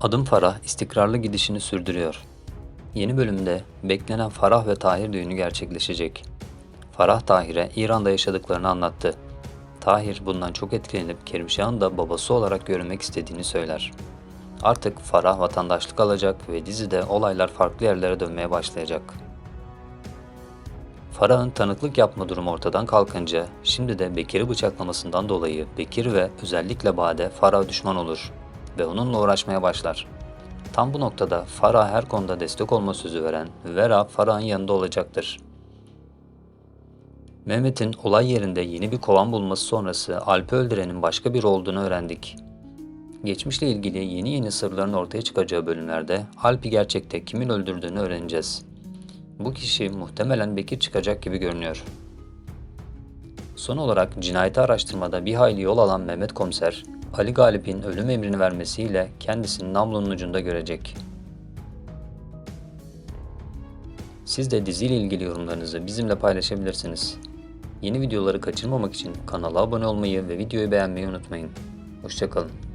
Adım Farah istikrarlı gidişini sürdürüyor. Yeni bölümde beklenen Farah ve Tahir düğünü gerçekleşecek. Farah Tahir'e İran'da yaşadıklarını anlattı. Tahir bundan çok etkilenip Kerimşah'ın da babası olarak görünmek istediğini söyler. Artık Farah vatandaşlık alacak ve dizide olaylar farklı yerlere dönmeye başlayacak. Farah'ın tanıklık yapma durumu ortadan kalkınca şimdi de Bekir'i bıçaklamasından dolayı Bekir ve özellikle Bade Farah düşman olur ve onunla uğraşmaya başlar. Tam bu noktada Farah her konuda destek olma sözü veren Vera Farah'ın yanında olacaktır. Mehmet'in olay yerinde yeni bir kovan bulması sonrası Alp'i öldürenin başka biri olduğunu öğrendik. Geçmişle ilgili yeni yeni sırların ortaya çıkacağı bölümlerde Alp'i gerçekte kimin öldürdüğünü öğreneceğiz. Bu kişi muhtemelen Bekir çıkacak gibi görünüyor. Son olarak cinayeti araştırmada bir hayli yol alan Mehmet Komiser, Ali Galip'in ölüm emrini vermesiyle kendisini namlunun ucunda görecek. Siz de diziyle ilgili yorumlarınızı bizimle paylaşabilirsiniz. Yeni videoları kaçırmamak için kanala abone olmayı ve videoyu beğenmeyi unutmayın. Hoşçakalın.